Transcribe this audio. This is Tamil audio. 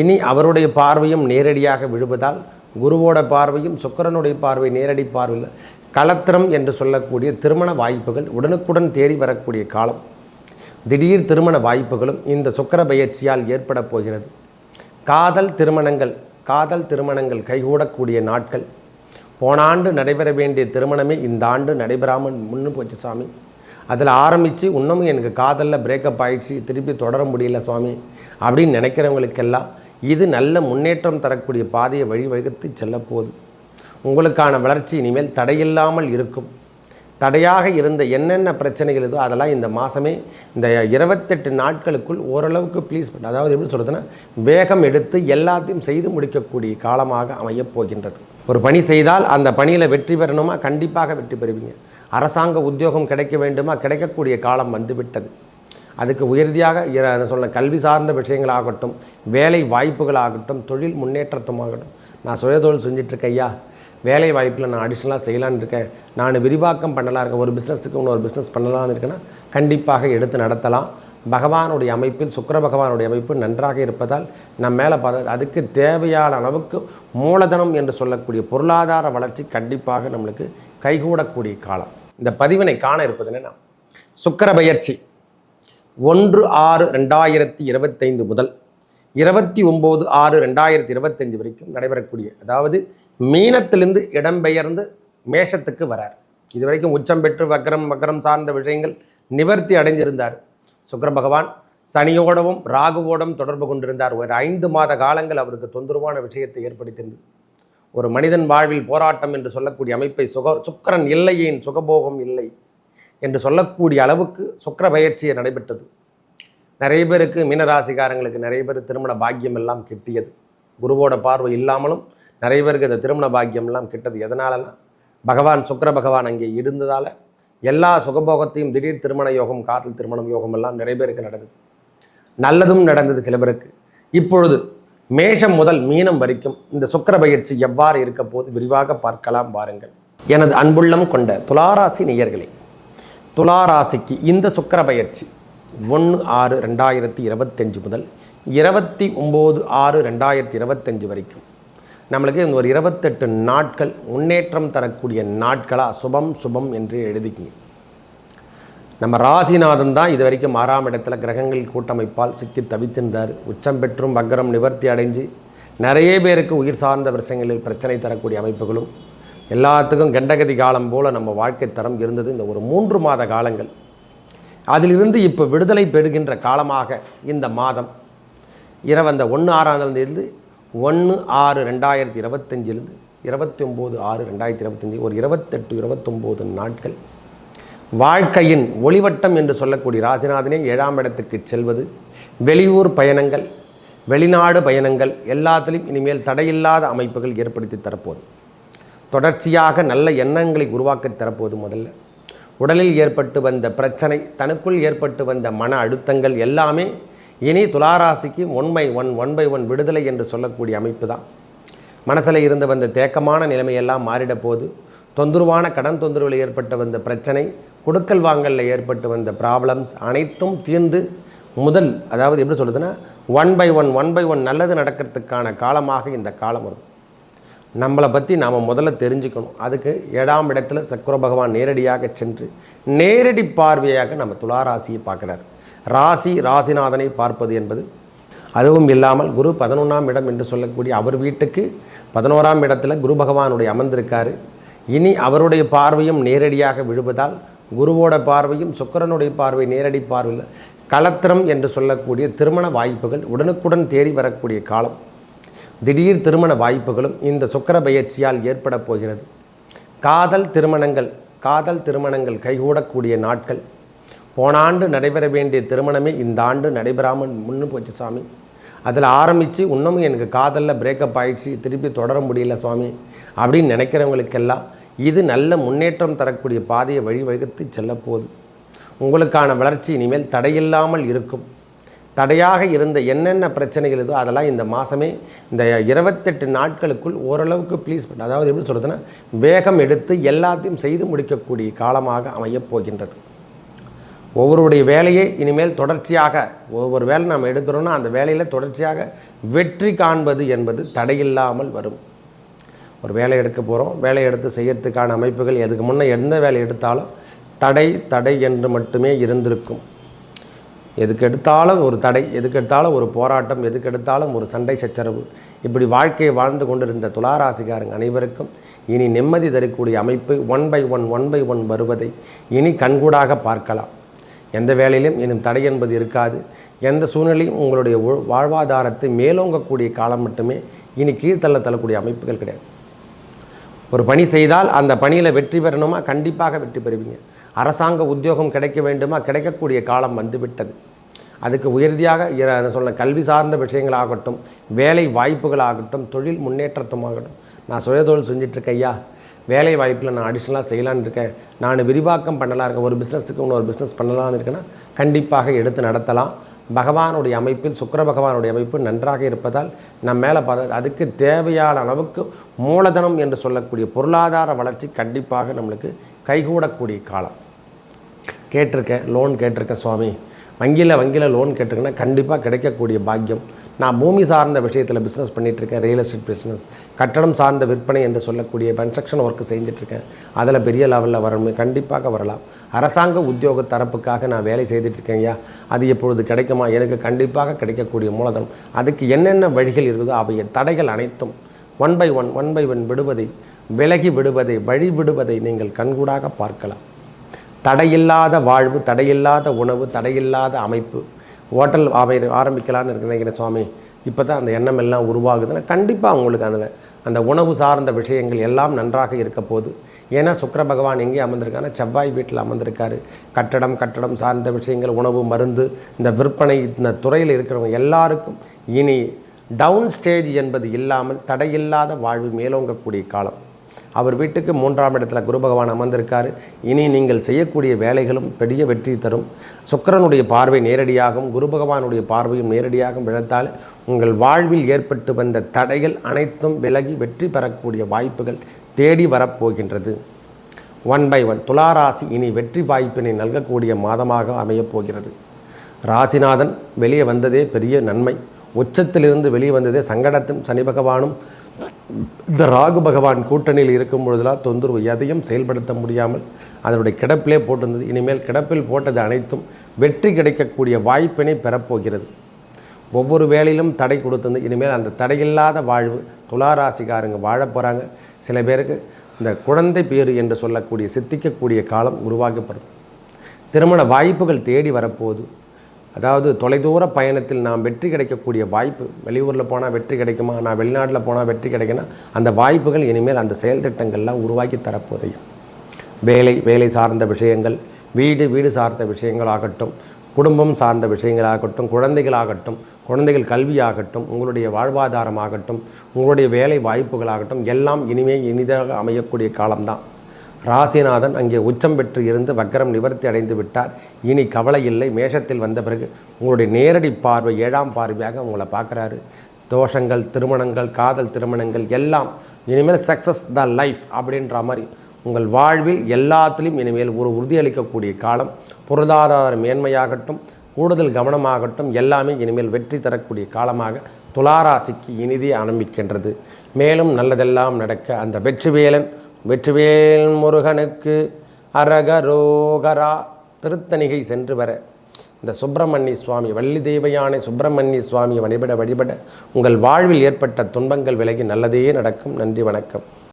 இனி அவருடைய பார்வையும் நேரடியாக விழுவதால் குருவோட பார்வையும் சுக்கிரனுடைய பார்வை நேரடி பார்வையில் கலத்திரம் என்று சொல்லக்கூடிய திருமண வாய்ப்புகள் உடனுக்குடன் தேறி வரக்கூடிய காலம். திடீர் திருமண வாய்ப்புகளும் இந்த சுக்கர பயிற்சியால் ஏற்பட போகிறது. காதல் திருமணங்கள் காதல் திருமணங்கள் கைகூடக்கூடிய நாட்கள். போன ஆண்டு நடைபெற வேண்டிய திருமணமே இந்த ஆண்டு நடைபெறாமல் முன்னு போச்சு சாமி. அதில் ஆரம்பித்து இன்னமும் எனக்கு காதலில் பிரேக்கப் ஆகிடுச்சு திருப்பி தொடர முடியல சுவாமி அப்படின்னு நினைக்கிறவங்களுக்கெல்லாம் இது நல்ல முன்னேற்றம் தரக்கூடிய பாதையை வழிவகுத்து செல்லப்போகுது உங்களுக்கான வளர்ச்சி இனிமேல் தடையில்லாமல் இருக்கும். தடையாக இருந்த என்னென்ன பிரச்சனைகள் இதோ அதெல்லாம் இந்த மாதமே இந்த இருபத்தெட்டு நாட்களுக்குள் ஓரளவுக்கு ப்ளீஸ் பண்ண. அதாவது எப்படி சொல்கிறதுன்னா வேகம் எடுத்து எல்லாத்தையும் செய்து முடிக்கக்கூடிய காலமாக அமையப் போகின்றது. ஒரு பணி செய்தால் அந்த பணியில் வெற்றி பெறணுமா? கண்டிப்பாக வெற்றி பெறுவீங்க. அரசாங்க உத்தியோகம் கிடைக்க வேண்டுமா? கிடைக்கக்கூடிய காலம் வந்துவிட்டது. அதுக்கு உயர்தியாக சொன்ன கல்வி சார்ந்த விஷயங்களாகட்டும் வேலை வாய்ப்புகளாகட்டும் தொழில் முன்னேற்றத்துமாகட்டும். நான் சுயதொழில் செஞ்சிட்ருக்கேன் ஐயா. வேலை வாய்ப்பில் நான் அடிஷ்னலாக செய்யலான்னு இருக்கேன். நான் விரிவாக்கம் பண்ணலாம் இருக்கேன். ஒரு பிஸ்னஸுக்கு இன்னொரு பிஸ்னஸ் பண்ணலாம்னு இருக்கேன்னா கண்டிப்பாக எடுத்து நடத்தலாம். பகவானுடைய அமைப்பில் சுக்கிர பகவானுடைய அமைப்பு நன்றாக இருப்பதால் நம் மேலே பார்த்து அதுக்கு தேவையான அளவுக்கு மூலதனம் என்று சொல்லக்கூடிய பொருளாதார வளர்ச்சி கண்டிப்பாக நம்மளுக்கு கைகூடக்கூடிய காலம். இந்த பதிவினை காண இருப்பது என்னென்னா சுக்கிர பயிற்சி. ஒன்று ஆறு ரெண்டாயிரத்தி இருபத்தைந்து முதல் இருபத்தி ஒம்பது ஆறு ரெண்டாயிரத்தி இருபத்தஞ்சு வரைக்கும் நடைபெறக்கூடிய அதாவது மீனத்திலிருந்து இடம்பெயர்ந்து மேஷத்துக்கு வரார். இது வரைக்கும் உச்சம் பெற்று வக்கரம் வக்கரம் சார்ந்த விஷயங்கள் நிவர்த்தி அடைஞ்சிருந்தார் சுக்கர பகவான் சனியோடவும் ராகுவோடும் தொடர்பு கொண்டிருந்தார். ஒரு ஐந்து மாத காலங்கள் அவருக்கு தொந்தரவான விஷயத்தை ஏற்படுத்தியிருந்தது ஒரு மனிதன் வாழ்வில் போராட்டம் என்று சொல்லக்கூடிய அமைப்பை சுக சுக்கரன் இல்லையேன் சுகபோகம் இல்லை என்று சொல்லக்கூடிய அளவுக்கு சுக்கிர பயிற்சியை நடைபெற்றது. நிறைய பேருக்கு மீனராசிக்காரங்களுக்கு நிறைய பேர் திருமண பாக்கியம் எல்லாம் கிட்டியது. குருவோட பார்வை இல்லாமலும் நிறைய பேருக்கு இந்த திருமண பாக்கியம் எல்லாம் கிட்டது. எதனாலனா பகவான் சுக்கிர பகவான் அங்கே இருந்ததால் எல்லா சுகபோகத்தையும் திடீர் திருமண யோகம் காதல் திருமணம் யோகம் எல்லாம் நிறைய பேருக்கு நடந்தது. நல்லதும் நடந்தது சில பேருக்கு. இப்பொழுது மேஷம் முதல் மீனம் வரைக்கும் இந்த சுக்கர பயிற்சி எவ்வாறு இருக்க போது விரிவாக பார்க்கலாம் பாருங்கள். எனது அன்புள்ளம் கொண்ட துளாராசி நேயர்களே துளாராசிக்கு இந்த சுக்கர பயிற்சி ஒன்று ஆறு ரெண்டாயிரத்தி இருபத்தஞ்சு முதல் இருபத்தி ஒம்பது ஆறு ரெண்டாயிரத்தி இருபத்தஞ்சு வரைக்கும். நம்மளுக்கு இந்த ஒரு இருபத்தெட்டு நாட்கள் முன்னேற்றம் தரக்கூடிய நாட்களாக சுபம் சுபம் என்று எழுதிக்கிங்க. நம்ம ராசிநாதன் தான் இது வரைக்கும் ஆறாம் இடத்துல கிரகங்கள் கூட்டமைப்பால் சிக்கி தவித்திருந்தார். உச்சம் பெற்றும் வக்கரம் நிவர்த்தி அடைஞ்சு நிறைய பேருக்கு உயிர் சார்ந்த விஷயங்களில் பிரச்சனை தரக்கூடிய அமைப்புகளும் எல்லாத்துக்கும் கண்டகதி காலம் போல நம்ம வாழ்க்கை தரம் இருந்தது இந்த ஒரு மூன்று மாத காலங்கள். அதிலிருந்து இப்போ விடுதலை பெறுகின்ற காலமாக இந்த மாதம். இரவு அந்த ஒன்று ஆறாம் ஒன்று ஆறு ரெண்டாயிரத்தி இருபத்தஞ்சிலிருந்து இருபத்தி ஒம்பது ஆறு ரெண்டாயிரத்தி இருபத்தஞ்சி ஒரு இருபத்தெட்டு இருபத்தொம்போது நாட்கள். வாழ்க்கையின் ஒளிவட்டம் என்று சொல்லக்கூடிய ராசிநாதனே ஏழாம் இடத்துக்கு செல்வது வெளியூர் பயணங்கள் வெளிநாடு பயணங்கள் எல்லாத்திலும் இனிமேல் தடையில்லாத அமைப்புகள் ஏற்படுத்தி தரப்போது. தொடர்ச்சியாக நல்ல எண்ணங்களை உருவாக்கி தரப்போது முதல்ல. உடலில் ஏற்பட்டு வந்த பிரச்சனை தனக்குள் ஏற்பட்டு வந்த மன அழுத்தங்கள் எல்லாமே இனி துளாராசிக்கு one by one one by one விடுதலை என்று சொல்லக்கூடிய அமைப்பு தான். மனசில் இருந்து வந்த தேக்கமான நிலைமையெல்லாம் மாறிட போது தொந்தரவான கடன் தொந்தரவில் ஏற்பட்டு வந்த பிரச்சனை கொடுக்கல் வாங்கலில் ஏற்பட்டு வந்த ப்ராப்ளம்ஸ் அனைத்தும் தீர்ந்து முதல் அதாவது எப்படி சொல்லுதுன்னா one by one one by one நல்லது நடக்கிறதுக்கான காலமாக இந்த காலம் வரும். நம்மளை பற்றி நாம் முதல்ல தெரிஞ்சுக்கணும். அதுக்கு ஏழாம் இடத்துல சக்கர பகவான் நேரடியாக சென்று நேரடி பார்வையாக நம்ம துளாராசியை பார்க்குறார். ராசி ராசிநாதனை பார்ப்பது என்பது அதுவும் இல்லாமல் குரு பதினொன்றாம் இடம் என்று சொல்லக்கூடிய அவர் வீட்டுக்கு பதினோராம் இடத்துல குரு பகவானுடைய அமர்ந்திருக்காரு. இனி அவருடைய பார்வையும் நேரடியாக விழுவதால் குருவோட பார்வையும் சுக்கிரனுடைய பார்வை நேரடி பார்வையில் கலத்திரம் என்று சொல்லக்கூடிய திருமண வாய்ப்புகள் உடனுக்குடன் தேறி வரக்கூடிய காலம். திடீர் திருமண வாய்ப்புகளும் இந்த சுக்கிர பயிற்சியால் ஏற்பட போகிறது. காதல் திருமணங்கள் காதல் திருமணங்கள் கைகூடக்கூடிய நாட்கள். போன ஆண்டு நடைபெற வேண்டிய திருமணமே இந்த ஆண்டு நடைபெறாமல் முன்னு போச்சு சாமி. அதில் ஆரம்பித்து இன்னமும் எனக்கு காதலில் பிரேக்கப் ஆகிடுச்சு திருப்பி தொடர முடியல சுவாமி அப்படின்னு நினைக்கிறவங்களுக்கெல்லாம் இது நல்ல முன்னேற்றம் தரக்கூடிய பாதையை வழிவகுத்து செல்லப்போகுது உங்களுக்கான வளர்ச்சி இனிமேல் தடையில்லாமல் இருக்கும். தடையாக இருந்த என்னென்ன பிரச்சனைகள் இதோ அதெல்லாம் இந்த மாதமே இந்த இருபத்தெட்டு நாட்களுக்குள் ஓரளவுக்கு ப்ளீஸ் பண்ண அதாவது எப்படி சொல்கிறதுன்னா வேகம் எடுத்து எல்லாத்தையும் செய்து முடிக்கக்கூடிய காலமாக அமையப் போகின்றது. ஒவ்வொருடைய வேலையை இனிமேல் தொடர்ச்சியாக ஒவ்வொரு வேலை நாம் எடுக்கிறோன்னா அந்த வேலையில் தொடர்ச்சியாக வெற்றி காண்பது என்பது தடையில்லாமல் வரும். ஒரு வேலை எடுக்க போகிறோம் வேலை எடுத்து செய்யறதுக்கான அமைப்புகள் எதுக்கு முன்னே எந்த வேலை எடுத்தாலும் தடை தடை என்று மட்டுமே இருந்திருக்கும். எதுக்கு எடுத்தாலும் ஒரு தடை எதுக்கு எடுத்தாலும் ஒரு போராட்டம் எதுக்கு எடுத்தாலும் ஒரு சண்டை சச்சரவு. இப்படி வாழ்க்கையை வாழ்ந்து கொண்டிருந்த துளாராசிக்காரங்க அனைவருக்கும் இனி நிம்மதி தரக்கூடிய அமைப்பு one by one one by one வருவதை இனி கண்கூடாக பார்க்கலாம். எந்த வேலையிலும் இன்னும் தடை என்பது இருக்காது. எந்த சூழ்நிலையும் உங்களுடைய உ- வாழ்வாதாரத்தை மேலோங்கக்கூடிய காலம் மட்டுமே இனி கீழ்த்தள்ள தள்ளக்கூடிய அமைப்புகள் கிடையாது. ஒரு பணி செய்தால் அந்த பணியில் வெற்றி பெறணுமா? கண்டிப்பாக வெற்றி பெறுவீங்க. அரசாங்க உத்தியோகம் கிடைக்க வேண்டுமா? கிடைக்கக்கூடிய காலம் வந்துவிட்டது. அதுக்கு உயர்தியாக இர- சொல்ல கல்வி சார்ந்த விஷயங்களாகட்டும் வேலை வாய்ப்புகளாகட்டும் தொழில் முன்னேற்றத்துமாகட்டும். நான் சுயதொழில் செஞ்சிட்ருக்கேன் ஐயா. வேலை வாய்ப்பில் நான் அடிஷ்னலாக செய்யலான்னு இருக்கேன். நான் விரிவாக்கம் பண்ணலாம் இருக்கேன். ஒரு பிஸ்னஸுக்கு இன்னொரு பிஸ்னஸ் பண்ணலான்னு இருக்கேன்னா கண்டிப்பாக எடுத்து நடத்தலாம். பகவானுடைய அமைப்பில் சுக்கர பகவானுடைய அமைப்பு நன்றாக இருப்பதால் நம் மேலே பார்த்து அதுக்கு தேவையான அளவுக்கு மூலதனம் என்று சொல்லக்கூடிய பொருளாதார வளர்ச்சி கண்டிப்பாக நம்மளுக்கு கைகூடக்கூடிய காலம். கேட்டிருக்கேன் லோன் கேட்டிருக்கேன் சுவாமி. வங்கியில் வங்கியில் லோன் கேட்டிருக்கேன்னா கண்டிப்பாக கிடைக்கக்கூடிய பாக்கியம். நான் பூமி சார்ந்த விஷயத்தில் பிஸ்னஸ் பண்ணிகிட்ருக்கேன் ரியல் எஸ்டேட் பிஸ்னஸ் கட்டடம் சார்ந்த விற்பனை என்று சொல்லக்கூடிய கன்ஸ்ட்ரக்ஷன் ஒர்க்கு செஞ்சிட்ருக்கேன் அதில் பெரிய லெவலில் வரணும் கண்டிப்பாக வரலாம். அரசாங்க உத்தியோக தரப்புக்காக நான் வேலை செய்துட்ருக்கேன் ஐயா. அது எப்பொழுது கிடைக்குமா? எனக்கு கண்டிப்பாக கிடைக்கக்கூடிய மூலதனம். அதுக்கு என்னென்ன வழிகள் இருக்குதோ அவை தடைகள் அனைத்தும் one by one one by one விடுவதை விலகி விடுவதை வழி விடுவதை நீங்கள் கண்கூடாக பார்க்கலாம். தடையில்லாத வாழ்வு தடையில்லாத உணவு தடையில்லாத அமைப்பு ஹோட்டல் ஆமை ஆரம்பிக்கலான்னு இருக்கு நினைக்கிறேன் சுவாமி. இப்போ தான் அந்த எண்ணம் எல்லாம் உருவாகுதுன்னா கண்டிப்பாக அவங்களுக்கு அதில் அந்த உணவு சார்ந்த விஷயங்கள் எல்லாம் நன்றாக இருக்க போது ஏன்னா சுக்கர பகவான் எங்கே அமர்ந்திருக்காருன்னா செவ்வாய் வீட்டில் அமர்ந்திருக்காரு. கட்டடம் கட்டடம் சார்ந்த விஷயங்கள் உணவு மருந்து இந்த விற்பனை இந்த துறையில் இருக்கிறவங்க எல்லாருக்கும் இனி டவுன் ஸ்டேஜ் என்பது இல்லாமல் தடையில்லாத வாழ்வு மேலோங்கக்கூடிய காலம். அவர் வீட்டுக்கு மூன்றாம் இடத்துல குரு பகவான் அமர்ந்திருக்காரு. இனி நீங்கள் செய்யக்கூடிய வேலைகளும் பெரிய வெற்றி தரும். சுக்கிரனுடைய பார்வை நேரடியாகவும் குரு பகவானுடைய பார்வையும் நேரடியாகவும் விழத்தால் உங்கள் வாழ்வில் ஏற்பட்டு வந்த தடைகள் அனைத்தும் விலகி வெற்றி பெறக்கூடிய வாய்ப்புகள் தேடி வரப்போகின்றது. ஒன் பை ஒன் துளாராசி இனி வெற்றி வாய்ப்பினை நல்கக்கூடிய மாதமாக அமையப் போகிறது. ராசிநாதன் வெளியே வந்ததே பெரிய நன்மை. உச்சத்திலிருந்து வெளியே வந்ததே சங்கடத்தும் சனி பகவானும் இந்த ராகு பகவான் கூட்டணியில் இருக்கும் பொழுதெல்லாம் தொந்தரவு எதையும் செயல்படுத்த முடியாமல் அதனுடைய கிடப்பிலே போட்டிருந்தது. இனிமேல் கிடப்பில் போட்டது அனைத்தும் வெற்றி கிடைக்கக்கூடிய வாய்ப்பினை பெறப்போகிறது. ஒவ்வொரு வேலையிலும் தடை கொடுத்தது இனிமேல் அந்த தடையில்லாத வாழ்வு துளாராசிக்காரங்க வாழப் போகிறாங்க சில பேருக்கு இந்த குழந்தை பேறு என்று சொல்லக்கூடிய சித்திக்கக்கூடிய காலம் உருவாக்கப்படும் திருமண வாய்ப்புகள் தேடி வரப்போகுது. அதாவது தொலைதூர பயணத்தில் நாம் வெற்றி கிடைக்கக்கூடிய வாய்ப்பு வெளியூரில் போனால் வெற்றி கிடைக்குமா நான் வெளிநாட்டில் போனால் வெற்றி கிடைக்குன்னா அந்த வாய்ப்புகள் இனிமேல் அந்த செயல் திட்டங்கள்லாம் உருவாக்கி தரப்போதையும். வேலை வேலை சார்ந்த விஷயங்கள் வீடு வீடு சார்ந்த விஷயங்களாகட்டும் குடும்பம் சார்ந்த விஷயங்களாகட்டும் குழந்தைகளாகட்டும் குழந்தைகள் கல்வியாகட்டும் உங்களுடைய வாழ்வாதாரமாகட்டும் உங்களுடைய வேலை வாய்ப்புகளாகட்டும் எல்லாம் இனிமே இனிதாக அமையக்கூடிய காலம்தான். ராசிநாதன் அங்கே உச்சம் பெற்று இருந்து வக்கரம் நிவர்த்தி அடைந்து விட்டார். இனி கவலை இல்லை. மேஷத்தில் வந்த பிறகு உங்களுடைய நேரடி பார்வை ஏழாம் பார்வையாக உங்களை பார்க்குறாரு. தோஷங்கள் திருமணங்கள் காதல் திருமணங்கள் எல்லாம் இனிமேல் சக்ஸஸ் த லைஃப் அப்படின்ற மாதிரி உங்கள் வாழ்வில் எல்லாத்திலையும் இனிமேல் ஒரு உறுதியளிக்கக்கூடிய காலம். பொருளாதார மேன்மையாகட்டும் கூடுதல் கவனமாகட்டும் எல்லாமே இனிமேல் வெற்றி தரக்கூடிய காலமாக துளாராசிக்கு இனிதே ஆரம்பிக்கின்றது. மேலும் நல்லதெல்லாம் நடக்க அந்த வெற்றிவேலன் வெற்றிவேல் முருகனுக்கு அரகரோகரா திருத்தணிகை சென்று வர. இந்த சுப்பிரமணிய சுவாமி வள்ளி தேவயானை சுப்பிரமணிய சுவாமியை வழிபட வழிபட உங்கள் வாழ்வில் ஏற்பட்ட துன்பங்கள் விலகி நல்லதே நடக்கும். நன்றி வணக்கம்.